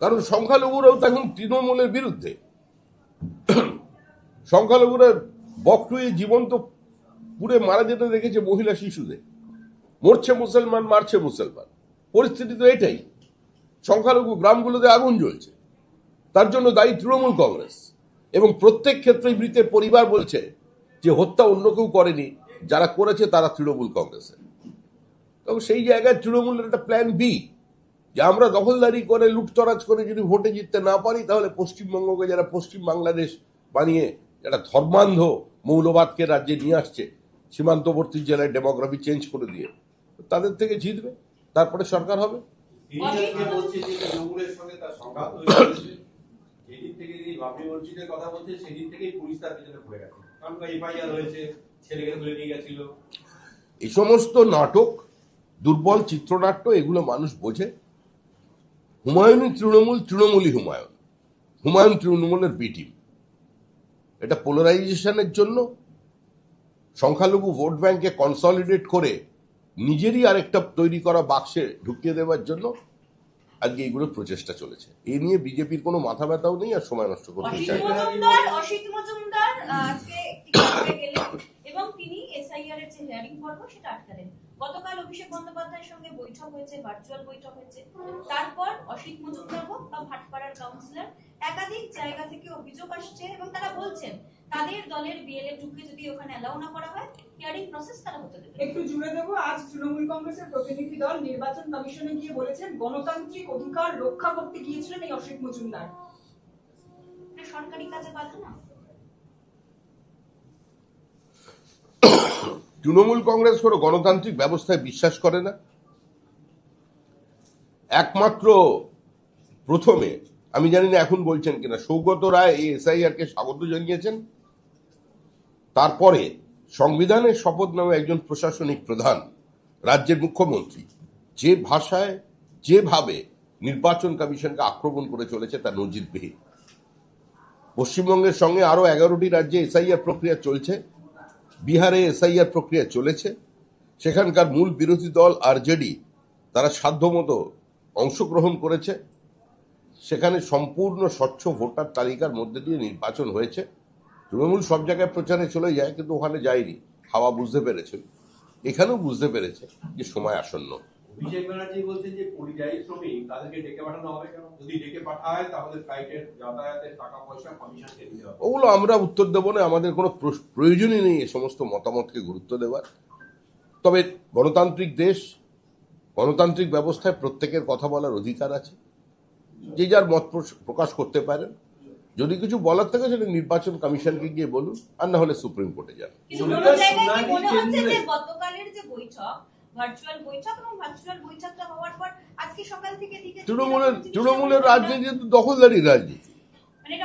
কারণ সংখ্যালঘুরাও তো এখন তৃণমূলের বিরুদ্ধে। সংখ্যালঘুরা বকটুয়ে জীবন্ত পুড়ে মারা যেতে দেখেছে মহিলা শিশুদের। মরছে মুসলমান, মারছে মুসলমান। পরিস্থিতি তো এটাই। সংখ্যালঘু গ্রামগুলোতে আগুন জ্বলছে। তার জন্য দায়ী তৃণমূল কংগ্রেস। এবং প্রত্যেক ক্ষেত্রেই মৃতের পরিবার বলছে যে হত্যা অন্য কেউ করেনি, যারা করেছে তারা তৃণমূল কংগ্রেসের। তবে সেই জায়গায় তৃণমূলের একটা প্ল্যান বি যে আমরা দখলদারি করে লুটতরাজ করে যদি ভোটে জিততে না পারি তাহলে পশ্চিমবঙ্গকে যারা পশ্চিম বাংলাদেশ বানিয়ে যারা ধর্মান্ধ মৌলবাদকে রাজ্যে নিয়ে আসছে সীমান্তবর্তী জেলায় ডেমোগ্রাফি চেঞ্জ করে দিয়ে তাদের থেকে জিতবে তারপরে সরকার হবে। এই সমস্ত নাটক দুর্বল চিত্রনাট্য এগুলো মানুষ বোঝে। হুমায়ুনই তৃণমূল তৃণমূলই হুমায়ুন। হুমায়ুন তৃণমূলের বি টিম এটা পোলারাইজেশনের জন্য সংখ্যালঘু ভোট ব্যাংকে কনসলিডেট করে নিজেরই আরেকটা তৈরি করা বাক্সে ঢুকিয়ে দেওয়ার জন্য আজকে এইগুলো প্রচেষ্টা চলেছে। এ নিয়ে বিজেপির কোনো মাথা ব্যথাও নেই আর সময় নষ্ট করতে চাই এবং তিনি এসআইআর এর যে হিয়ারিং পর্ব সেটা আটকালেন। গতকাল অভিষেক বন্দ্যোপাধ্যায়ের সঙ্গে বৈঠক হয়েছে ভার্চুয়াল বৈঠক হয়েছে। তারপর অসিত মজুমদার হোক বা ভাটপাড়ার কাউন্সিলর একাধিক জায়গা থেকে অভিযোগ আসছে এবং তারা বলছেন তাদের দলের বিএলএ টুকে যদি ওখানে অ্যালাউ না করা হয় হিয়ারিং প্রসেস তারা হতে দেবে। একটু জুড়ে দেবো আজ তৃণমূল কংগ্রেসের প্রতিনিধি দল নির্বাচন কমিশনে গিয়ে বলেছেন গণতান্ত্রিক অধিকার রক্ষা করতে গিয়েছিলেন এই অসিত মজুমদার। সরকারি কাজে বাধা না? তৃণমূল কংগ্রেস কোনো গণতান্ত্রিক ব্যবস্থায় বিশ্বাস করে না। একমাত্র প্রথমে, আমি জানি না এখন বলছেন কিনা, সৌগত রায় এই এসআইআর কে স্বাগত জানিয়েছেন। তারপরে সংবিধানের শপথ নামে একজন প্রশাসনিক প্রধান, রাজ্যের মুখ্যমন্ত্রী, যে ভাষায় যেভাবে নির্বাচন কমিশনকে আক্রমণ করে চলেছে তা নজিরবিহীন। পশ্চিমবঙ্গের সঙ্গে আরও এগারোটি রাজ্যে এসআইআর প্রক্রিয়া চলছে। বিহারে এসআইআর প্রক্রিয়া চলেছে। সেখানকার মূল বিরোধী দল আরজেডি তারা সাধ্যমতো অংশগ্রহণ করেছে। সেখানে সম্পূর্ণ স্বচ্ছ ভোটার তালিকার মধ্যে দিয়ে নির্বাচন হয়েছে। তৃণমূল সব জায়গায় প্রচারে চলে যায় কিন্তু ওখানে যায়নি। হাওয়া বুঝতে পেরেছে। এখানেও বুঝতে পেরেছে যে সময় আসন্ন। অভিষেক ব্যানার্জি বলছেন যে পরিযায়ী শ্রমিক তাদেরকে ডেকে পাঠানো হবে কেন? যদি ডেকে পাঠায় তাহলে ফ্লাইটের যাতায়াতের টাকা পয়সা কমিশনকে দিতে হবে। ওগুলো আমরা উত্তর দেবো না আমাদের কোনো প্রয়োজনই নেই এ সমস্ত মতামতকে গুরুত্ব দেওয়ার। তবে গণতান্ত্রিক দেশ গণতান্ত্রিক ব্যবস্থায় প্রত্যেকের কথা বলার অধিকার আছে। যে যার মত প্রকাশ করতে পারেন। যদি কিছু বলার থাকে সেটা নির্বাচন কমিশনকে গিয়ে বলুন আর না হলে সুপ্রিম কোর্টে যান। মনে তৃণমূলের তৃণমূলের রাজনীতি তো দখলদারি রাজনীতি মানে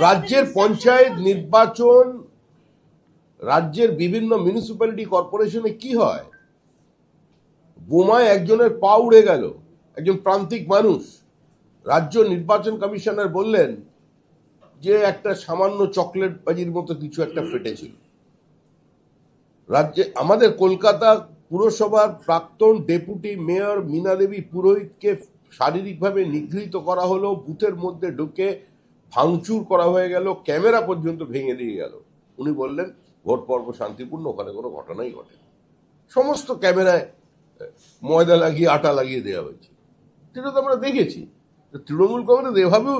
রাজ্যের পঞ্চায়েত নির্বাচন রাজ্যের বিভিন্ন মিউনিসিপ্যালিটি কর্পোরেশনে কি হয়? বোমায় একজনের পা উড়ে গেল। একজন প্রান্তিক মানুষ। রাজ্য নির্বাচন কমিশনার বললেন যে একটা সামান্য চকলেট বাজির মতো কিছু একটা ফেটেছিল। রাজ্যে, আমাদের কলকাতা পুরসভার প্রাক্তন ডেপুটি মেয়র মীনা দেবী পুরোহিতকে শারীরিকভাবে নিগৃহীত করা হলো, বুথের মধ্যে ঢুকে ভাঙচুর করা হয়ে গেল, ক্যামেরা পর্যন্ত ভেঙে দিয়ে গেল। উনি বললেন ভোট পর্ব শান্তিপূর্ণ, ওখানে কোনো ঘটনাই ঘটে সমস্ত ক্যামেরায় ময়দা লাগিয়ে আটা লাগিয়ে দেওয়া হয়েছে। সেটা তো আমরা দেখেছি। তৃণমূল কংগ্রেস এভাবেও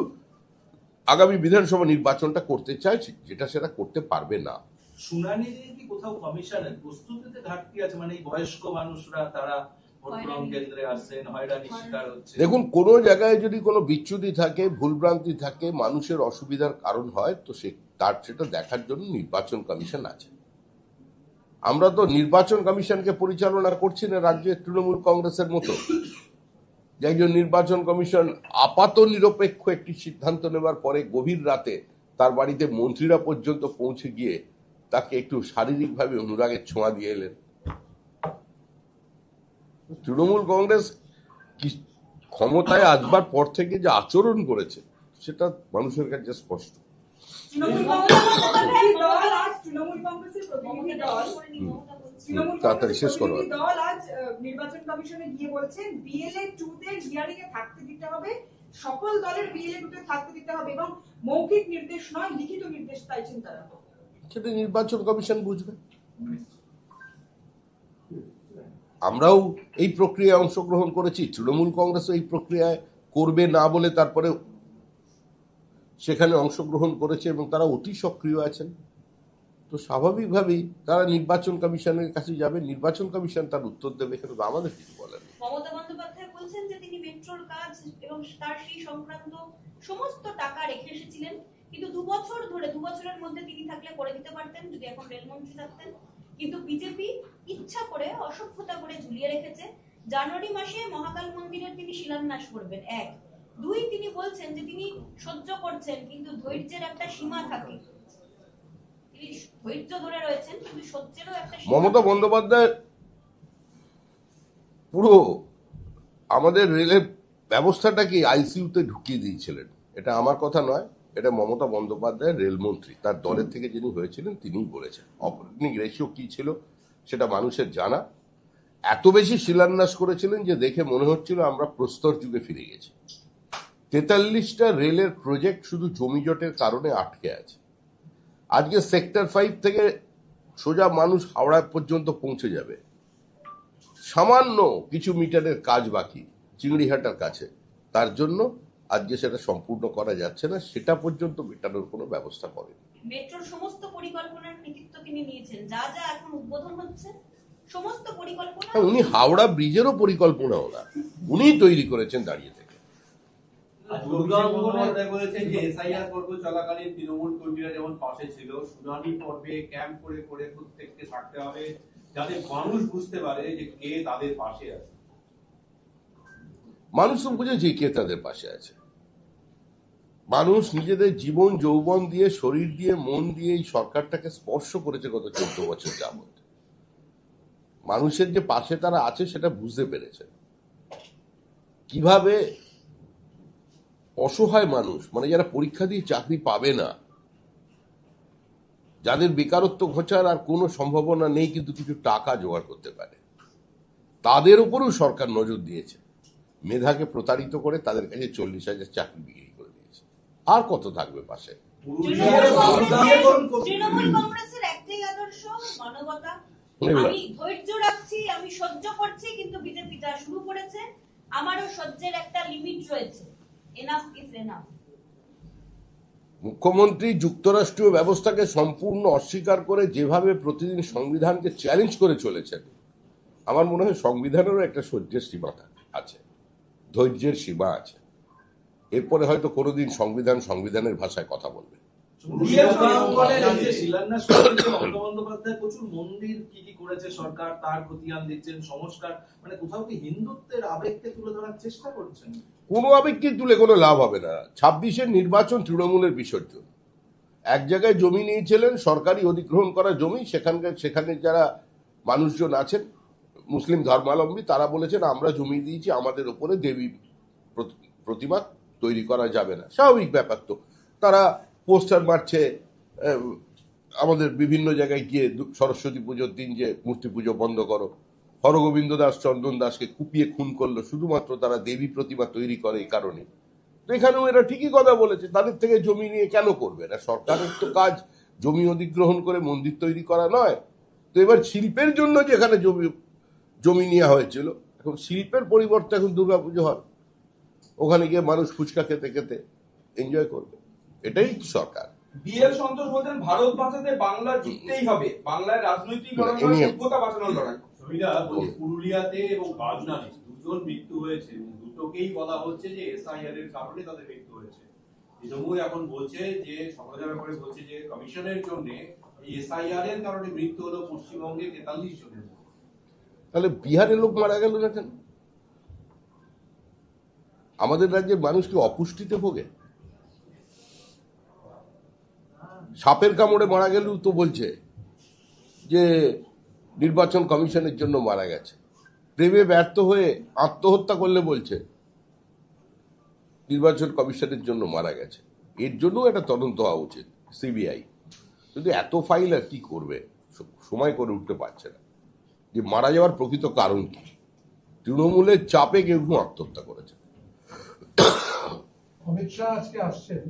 আগামী বিধানসভা নির্বাচনটা করতে চাইছে যেটা সেটা করতে পারবে না। শুনানি নিয়ে কি কোথাও কমিশনের প্রস্তুতিতে ঘাটতি আছে? মানে বয়স্ক মানুষরা তারা দেখুন কোনো জায়গায় যদি কোনো বিচ্যুতি থাকে ভুলভ্রান্তি থাকে মানুষের অসুবিধার কারণ হয় তো সে তার সেটা দেখার জন্য নির্বাচন কমিশন আছে। আমরা তো নির্বাচন কমিশনকে পরিচালনা করছি না রাজ্যের তৃণমূল কংগ্রেসের মতো। যে একজন নির্বাচন কমিশন আপাত নিরপেক্ষ একটি সিদ্ধান্ত নেবার পরে গভীর রাতে তার বাড়িতে মন্ত্রীরা পর্যন্ত পৌঁছে গিয়ে তাকে একটু শারীরিকভাবে অনুরাগের ছোঁয়া দিয়ে এলেন। তৃণমূল কংগ্রেস ক্ষমতায় আসবার পর থেকে যে আচরণ করেছে, সেটা মানুষের কাছে স্পষ্ট। তৃণমূল দল বলছে। তাড়াতাড়ি শেষ করো। দল আজ নির্বাচন কমিশনে গিয়ে বলছেন বিএলএ টু তে হিয়ারিং এ থাকতে দিতে হবে সকল দলের বিএলএ গ্রুপে থাকতে দিতে হবে এবং মৌখিক নির্দেশ নয় লিখিত নির্দেশ চাইছেন তারা সেটা নির্বাচন কমিশন বুঝবে আমরাও এই প্রক্রিয়ায় অংশগ্রহণ করেছি তৃণমূল কংগ্রেসও এই প্রক্রিয়ায় করবে না বলে তারপরে সেখানে অংশগ্রহণ করেছে এবং তারা অতি সক্রিয় আছেন তো স্বাভাবিকভাবেই তারা নির্বাচন কমিশনের কাছে যাবে, নির্বাচন কমিশন তার উত্তর দেবে এখানে তো আমাদের কিছু বলার নেই। মমতা বন্দ্যোপাধ্যায় বলছেন যে তিনি মেট্রোর কাজ এবং তার সেই সংক্রান্ত সমস্ত টাকা রেখে এসেছিলেন, কিন্তু দু বছর ধরে, দু বছরের মধ্যে তিনি থাকলে করে দিতে পারতেন, যদি এখন রেলমন্ত্রী থাকতেন। কিন্তু বিজেপি ইচ্ছা করে, অসভ্যতা করে ঝুলিয়ে রেখেছে। জানুয়ারি মাসে মহাকাল মন্দিরের তিনি শিলান্যাস করবেন, এক। দুই, তিনি বলছেন যে তিনি সহ্য করছেন, কিন্তু ধৈর্যের একটা সীমা থাকে। তিনি ধৈর্য ধরে রয়েছেন কিন্তু সহ্যেরও একটা মমতা বন্দ্যোপাধ্যায় পুরো আমাদের রেলের ব্যবস্থাটা ব্যবস্থাটাকে আইসিইউতে ঢুকিয়ে দিয়েছিলেন? এটা আমার কথা নয় এটা মমতা বন্দ্যোপাধ্যায় রেলমন্ত্রী। তার দলের থেকে যিনি হয়েছিলেন তিনিই বলেছেন। অপারেটিং রেশিও কি ছিল সেটা মানুষের জানা। এত বেশি শিলান্যাস করেছিলেন যে দেখে মনে হচ্ছিল আমরা প্রস্তর যুগে ফিরে গেছি। তেতাল্লিশটা রেলের প্রজেক্ট শুধু জমিজটের কারণে আটকে আছে। আজকে সেক্টর ফাইভ থেকে সোজা মানুষ হাওড়া পর্যন্ত পৌঁছে যাবে। সামান্য কিছু মিটারের কাজ বাকি চিংড়িহাটার কাছে। তার জন্য আজকে সেটা সম্পূর্ণ করা যাচ্ছে না সেটা পর্যন্ত মেটানোর কোনো ব্যবস্থা করেনি। মেট্রোর সমস্ত পরিকল্পনার কৃতিত্ব তিনি নিয়েছেন। যা যা এখন উদ্বোধন হচ্ছে সমস্ত পরিকল্পনা হ্যাঁ, উনি হাওড়া ব্রিজেরও পরিকল্পনাও না। উনিই তৈরি করেছেন দাঁড়িয়ে থেকে। বলেছেন যে এসআইআর পর্ব চলাকালীন তৃণমূল কর্মীরা যেমন পাশে ছিল শুনানি পর্বে ক্যাম্প করে করে প্রত্যেককে থাকতে হবে যাতে মানুষ বুঝতে পারে যে কে তাদের পাশে আছে। মানুষ তো বুঝেছে কে তাদের পাশে আছে। মানুষ নিজেদের জীবন যৌবন দিয়ে শরীর দিয়ে মন দিয়ে এই সরকারটাকে স্পর্শ করেছে গত চোদ্দ বছর যাবত মানুষের যে পাশে তারা আছে সেটা বুঝতে পেরেছে। কীভাবে অসহায় মানুষ মানে যারা পরীক্ষা দিয়ে চাকরি পাবে না যাদের বেকারত্ব ঘোচার আর কোনো সম্ভাবনা নেই কিন্তু কিছু টাকা জোগাড় করতে পারে। তাদের উপরেও সরকার নজর দিয়েছে। মেধাকে প্রতারিত করে তাদের কাছে চল্লিশ হাজার চাকরি বিক্রি করে দিয়েছে। আর কত থাকবে পাশে? আমি ধৈর্য রাখছি আমি সহ্য করছি কিন্তু বিজেপি যা শুরু করেছে। আমারও সহ্যের একটা লিমিট রয়েছে। মুখ্যমন্ত্রী যুক্তরাষ্ট্রীয় ব্যবস্থাকে সম্পূর্ণ অস্বীকার করে যেভাবে প্রতিদিন সংবিধানকে চ্যালেঞ্জ করে চলেছেন, আমার মনে হয় সংবিধানেরও একটা সহ্যের সীমা আছে, ধৈর্যের সীমা আছে। এরপরে হয়তো কোনোদিন সংবিধান সংবিধানের ভাষায় কথা বলবে। শিলান্যাস করেন যে মমতা বন্দ্যোপাধ্যায় প্রচুর মন্দির কি কি করেছে সরকার তার প্রতিয়ান দিচ্ছেন সংস্কার মানে কোথাও কি হিন্দুত্বের আবেগকে তুলে ধরার চেষ্টা করছেন? কোনো আবেগকে তুলে কোনো লাভ হবে না। ছাব্বিশের নির্বাচন তৃণমূলের বিসর্জন। এক জায়গায় জমি নিয়েছিলেন সরকারি অধিগ্রহণ করা জমি সেখানকার সেখানে যারা মানুষজন আছেন মুসলিম ধর্মাবলম্বী তারা বলেছেন আমরা জমি দিয়েছি আমাদের ওপরে দেবী প্রতিমা তৈরি করা যাবে না। স্বাভাবিক ব্যাপার তো। তারা পোস্টার মারছে আমাদের বিভিন্ন জায়গায় গিয়ে সরস্বতী পুজোর দিন যে মূর্তি পুজো বন্ধ করো। হরগোবিন্দ দাস, চন্দন দাসকে কুপিয়ে খুন করল, শুধুমাত্র তারা দেবী প্রতিমা তৈরি করে এই কারণে। এখানেও এরা ঠিকই কথা বলেছে, তাদের থেকে জমি নিয়ে কেন করবে? না সরকারের তো কাজ, জমি অধিগ্রহণ করে মন্দির তৈরি করা নয়। তো এবার শিল্পের জন্য যেখানে জমি জমি নেওয়া হয়েছিল, এখন শিল্পের পরিবর্তে এখন দুর্গাপুজো হয়। ওখানে গিয়ে মানুষ ফুচকা খেতে খেতে এনজয় করবে। এটাই সরকার। বিএল সন্তোষ বলছেন ভারত বাঁচাতে বাংলা জিততেই হবে। বাংলায় রাজনৈতিক যোগ্যতা বাঁচানোর লড়াই পুরুলিয়াতে এবং দুজন মৃত্যু হয়েছে। দুটোকেই বলা হচ্ছে যে এসআইআর এর কারণে তাদের মৃত্যু হয়েছে। তৃণমূল এখন বলছে যে সমাজের ব্যাপারে বলছে যে কমিশনের জন্য এসআইআর এর কারণে মৃত্যু হলো পশ্চিমবঙ্গে তেতাল্লিশ জনের তাহলে বিহারে লোক মারা গেল না কেন? আমাদের রাজ্যের মানুষ কি অপুষ্টিতে ভোগে? সাপের কামড়ে মারা গেলেও তো বলছে যে নির্বাচন কমিশনের জন্য মারা গেছে। প্রেমে ব্যর্থ হয়ে আত্মহত্যা করলে বলছে, নির্বাচন কমিশনের জন্য মারা গেছে। এর জন্য একটা তদন্ত হওয়া উচিত, সিবিআই। কিন্তু এত ফাইল আর কি করবে? সময় করে উঠতে পারছে না। যে মারা যাওয়ার প্রকৃত কারণ কি? তৃণমূলের চাপে কেউ আত্মহত্যা করেছে। অমিত শাহ আজকে আসছেন।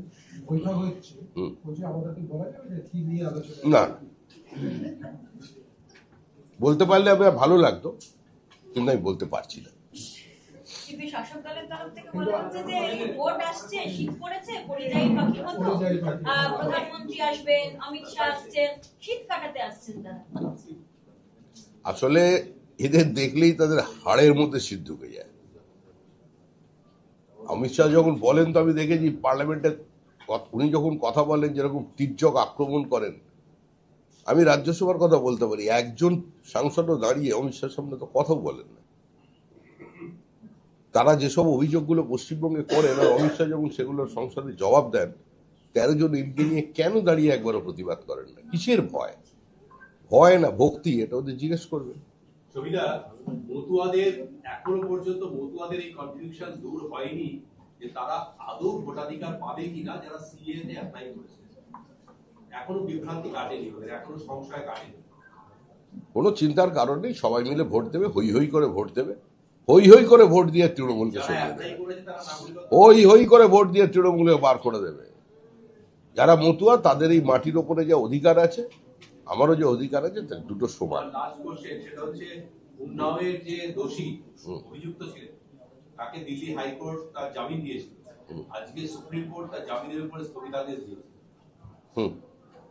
না। বলতে পারলে আমার ভালো লাগতো কিন্তু আমি বলতে পারছি না। শাসক দলের তরফ থেকে বলা হচ্ছে যে ভোট আসছে শীত পড়েছে পরিযায়ী পাখির মতো। পরিযায়ী পাখি। আহ, প্রধানমন্ত্রী আসবেন অমিত শাহ আসছেন শীত কাটাতে আসছেন তারা। আসলে এদের দেখলেই তাদের হাড়ের মধ্যে শীত ঢুকে যায়। অমিত শাহ যখন বলেন তো আমি দেখেছি পার্লামেন্টে কত- উনি যখন কথা বলেন, যেরকম তীর্যক আক্রমণ করেন, আমি রাজ্যসভার কথা বলতে পারি। একজন সাংসদও দাঁড়িয়ে অমিত শাহের সামনে তো কথাও বলেন না। তারা যেসব অভিযোগগুলো পশ্চিমবঙ্গে করেন, আর অমিত শাহ যখন সেগুলোর সংসদে জবাব দেন, তেরো জন এমপি নিয়ে কেন দাঁড়িয়ে একবারও প্রতিবাদ করেন না? কিসের ভয়? ভয় না, ভক্তি, এটা ওদের জিজ্ঞেস করবে। মতুয়াদের এখনও পর্যন্ত মতুয়াদের এই কনফিউশন দূর হয়নি। যে তারা আদৌ ভোটাধিকার পাবে কিনা যারা সিএ তে অ্যাপ্লাই করেছে। এখনও বিভ্রান্তি কাটেনি ওদের এখনও সংশয় কাটেনি। কোনো চিন্তার কারণ নেই সবাই মিলে ভোট দেবে হই হই করে ভোট দেবে। হই হই করে ভোট দিয়ে তৃণমূলকে সরিয়ে দেবে। হই হই করে ভোট দিয়ে তৃণমূলকে বার করে দেবে। যারা মতুয়া তাদের এই মাটির ওপরে যে অধিকার আছে আমারও যে অধিকার আছে দুটো সমান। লাস্ট কোশ্চেন সেটা হচ্ছে উন্নাওয়ের যে দোষী অভিযুক্ত ছিলেন তাকে দিল্লি হাইকোর্ট তার জামিন দিয়েছিল। আজকে সুপ্রিম কোর্ট তার জামিনের উপরে স্থগিতাদেশ দিয়েছে।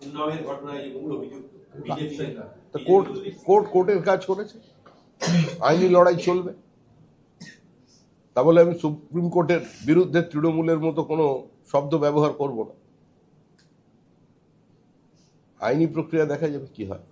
উন্নাওয়ের ঘটনায় যে মূল অভিযুক্ত বিজেপি কোর্ট কোর্ট কোর্টের কাজ করেছে? আইনি লড়াই চলবে? তা বলে আমি সুপ্রিম কোর্টের বিরুদ্ধে তৃণমূলের মতো কোনো শব্দ ব্যবহার করব না। আইনি প্রক্রিয়া দেখা যাবে কি হয়।